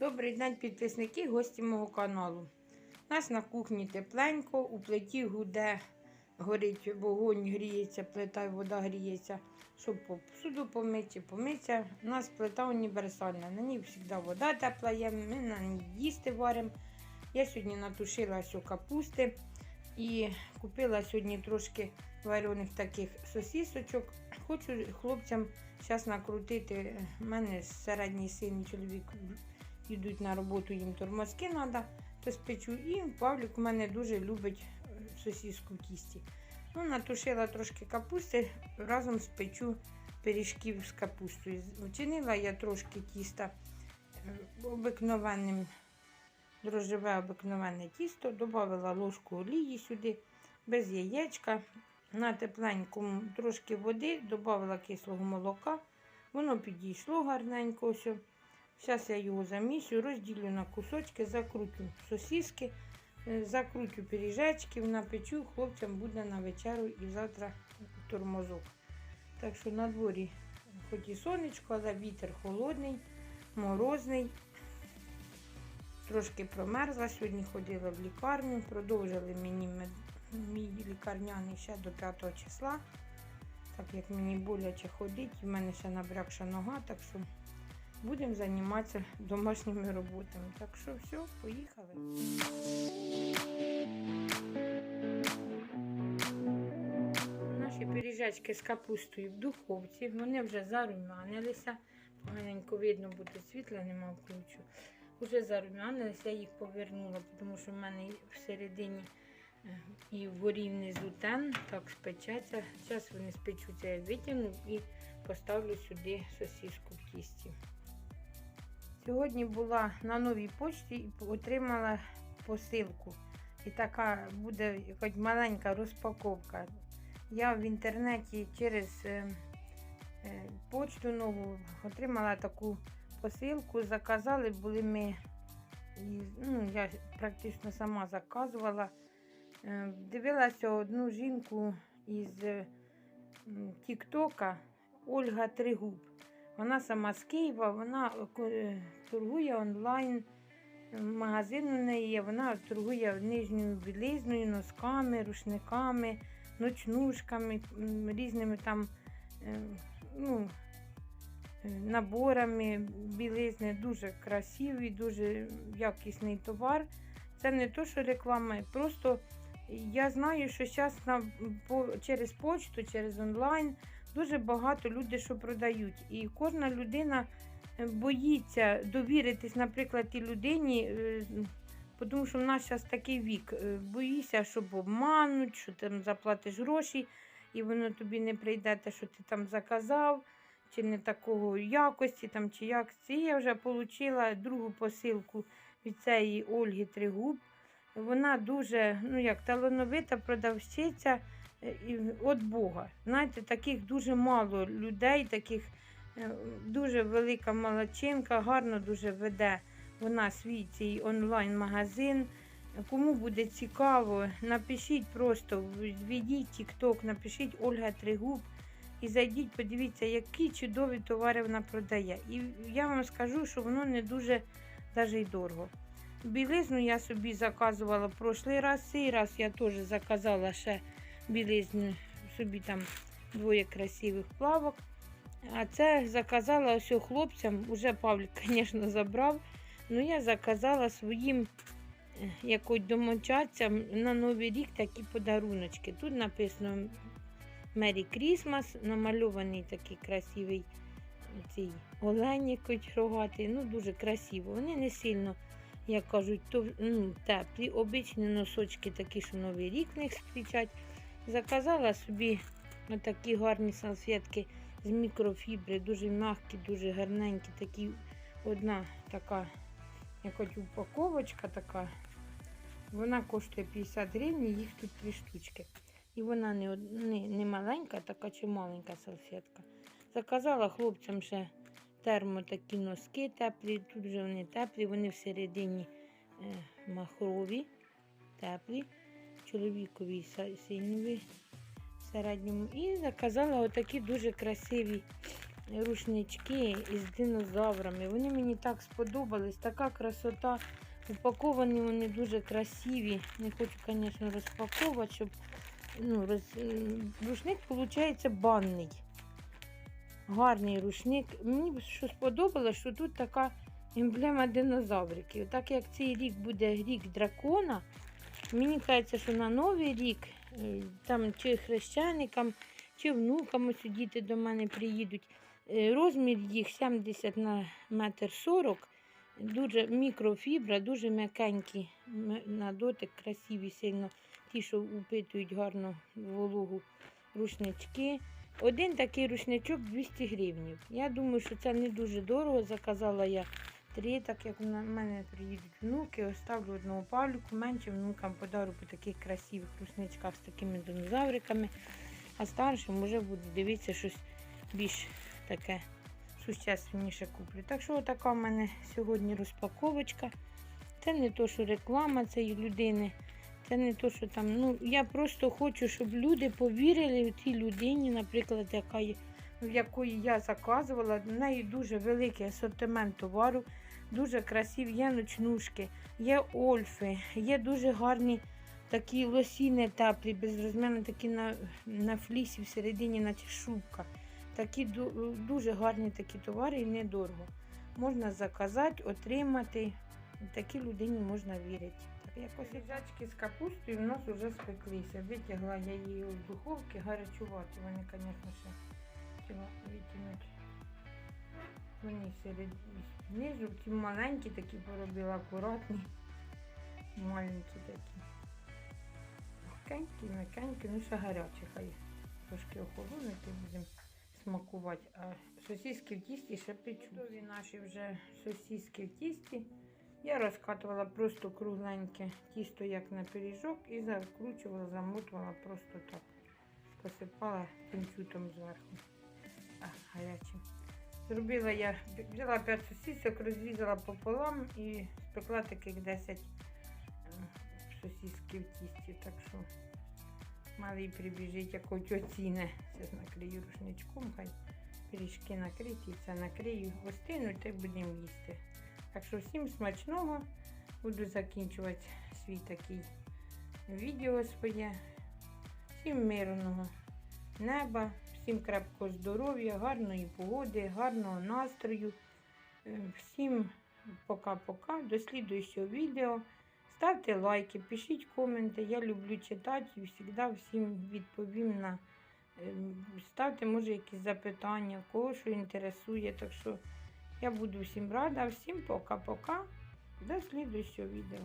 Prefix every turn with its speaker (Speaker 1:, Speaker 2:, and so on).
Speaker 1: Добрий день, підписники, гості мого каналу. У нас на кухні тепленько, у плиті гуде, горить вогонь, гріється, плита і вода гріється, щоб посуду помити, помитися. У нас плита універсальна. На ній завжди вода тепла є, ми на ній їсти варимо. Я сьогодні натушила капусти і купила сьогодні трошки варених таких сосісочок. Хочу хлопцям зараз накрутити. У мене середній син чоловік йдуть на роботу, їм тормозки треба, то спечу. І Павлік у мене дуже любить е, сосіску в тісті. Ну, натушила трошки капусти, разом спечу пиріжків з капустою. Вчинила я трошки тіста е, обикновенним, дрожжеве обикновенне тісто, додала ложку олії сюди, без яєчка. На тепленькому трошки води, додала кислого молока. Воно підійшло гарненько. Все. Зараз я його замісю, розділю на кусочки, закрутю сосиски, е, закрутю пиріжечків, напечу, хлопцям буде на вечерю і завтра тормозок. Так що на дворі хоч і сонечко, але вітер холодний, морозний. Трошки промерзла. Сьогодні ходила в лікарню, продовжили мені мій лікарняний ще до 5 числа. Так як мені боляче ходить, в мене ще набрякша нога, так що будемо займатися домашніми роботами. Так що все, поїхали. Наші пиріжечки з капустою в духовці, вони вже зарумянилися. Поганенько видно, тут світла нема включу. Уже зарумянилися, я їх повернула, тому що в мене всередині е, і вгорі внизу тен, так спечеться. Зараз вони спечуться, я витягну і поставлю сюди сосиску в тісті. Сьогодні була на новій почті і отримала посилку. І така буде якась маленька розпаковка. Я в інтернеті через е, е, почту нову отримала таку посилку. Заказали, були ми, ну, я практично сама заказувала. Е, Дивилася одну жінку із Тіктока Ольга Тригуб. Вона сама з Києва, вона е, торгує онлайн. Магазин у неї є, вона торгує нижньою білизною, носками, рушниками, ночнушками, різними там е, ну, е, наборами білизни. Дуже красивий, дуже якісний товар. Це не то, що реклама, просто я знаю, що зараз через почту, через онлайн дуже багато людей, що продають. І кожна людина е, боїться довіритись, наприклад, тій людині, е, тому що в нас зараз такий вік. е, Боїшся, щоб обмануть, що там заплатиш гроші, і воно тобі не прийде те, що ти там заказав, чи не такого якості, там, чи як. Це я вже отримала другу посилку від цієї Ольги Тригуб. Вона дуже ну як, талановита продавщиця і від Бога. Знаєте, таких дуже мало людей, таких е, дуже велика молодчинка, гарно дуже веде вона свій цей онлайн-магазин. Кому буде цікаво, напишіть просто, введіть TikTok, напишіть Ольга Тригуб і зайдіть, подивіться, які чудові товари вона продає. І я вам скажу, що воно не дуже навіть дорого. Білизну я собі заказувала в прошлий раз, цей раз я теж заказала ще білизну, собі там двоє красивих плавок. А це заказала ось хлопцям, уже Павлік, звісно, забрав. Ну я заказала своїм е, якось домочадцям на Новий рік такі подаруночки. Тут написано Merry Christmas, намальований такий красивий цей оленік рогатий. Ну, дуже красиво. Вони не сильно, як кажуть, то, ну, теплі, обичні носочки такі, що Новий рік в них зустрічать. Заказала собі такі гарні салфетки з мікрофібри, дуже м'які, дуже гарненькі. Такі одна така якось упаковочка така. Вона коштує 50 гривень, їх тут три штучки. І вона не, не, не маленька, така чи маленька салфетка. Заказала хлопцям ще термо такі носки теплі. Тут вже вони теплі, вони всередині е, махрові, теплі, чоловікові і середньому. І заказала отакі дуже красиві рушнички із динозаврами. Вони мені так сподобались, така красота. Упаковані вони дуже красиві. Не хочу, звісно, розпаковувати, щоб ну, роз... рушник виходить банний. Гарний рушник. Мені що сподобалось, що тут така емблема динозавриків. Так як цей рік буде рік дракона, мені кажеться, що на новий рік е, там чи хрещеникам, чи внукам ось діти до мене приїдуть. Е, Розмір їх 70 на метр 40. Дуже мікрофібра, дуже м'якенькі на дотик, красиві сильно. Ті, що упитують гарно вологу рушнички. Один такий рушничок 200 гривень. Я думаю, що це не дуже дорого. Заказала я три, так як на мене приїдуть внуки, оставлю одного павліку, менше внукам подару по таких красивих рушничках з такими динозавриками. А старшим вже буду дивитися щось більш таке сучасніше куплю. Так що така в мене сьогодні розпаковочка. Це не то, що реклама цієї людини. Це не то, що там. Ну, я просто хочу, щоб люди повірили в тій людині, наприклад, яка є, в якої я заказувала. В неї дуже великий асортимент товару, дуже красиві є ночнушки, є ольфи, є дуже гарні такі лосіни теплі, безрозмірно такі на, на флісі всередині, наче шубка. Такі дуже гарні такі товари і недорого. Можна заказати, отримати. Такій людині можна вірити. Якось їжачки з капустою в нас вже спеклися. Витягла я її з духовки, гарячувати. Вони, звісно, ще хотіла. Вони серед знизу, ті маленькі такі поробила, акуратні. Маленькі такі. М'якенькі, м'якенькі, ну ще гарячі хай. Трошки охолонути будемо смакувати. А сосиски в тісті ще печу. Готові наші вже сосиски в тісті. Я розкатувала просто кругленьке тісто, як на пиріжок, і закручувала, замотувала просто так. Посипала пінцютом зверху. А, гарячим. Зробила я, взяла 5 сосисок, розрізала пополам і спекла таких 10 е, в тісті. Так що малий прибіжить, як оціне. Зараз накрию рушничком, хай пиріжки накриті, це накрию, остинуть, та будемо їсти. Так що всім смачного. Буду закінчувати свій такий відео своє. Всім мирного неба, всім крепкого здоров'я, гарної погоди, гарного настрою. Е, Всім пока-пока. До слідуючого відео. Ставте лайки, пишіть коменти. Я люблю читати і завжди всім відповім на ем, ставте, може, якісь запитання, кого що інтересує. Так що я буду всім рада. Всім пока-пока. До слідуючого відео.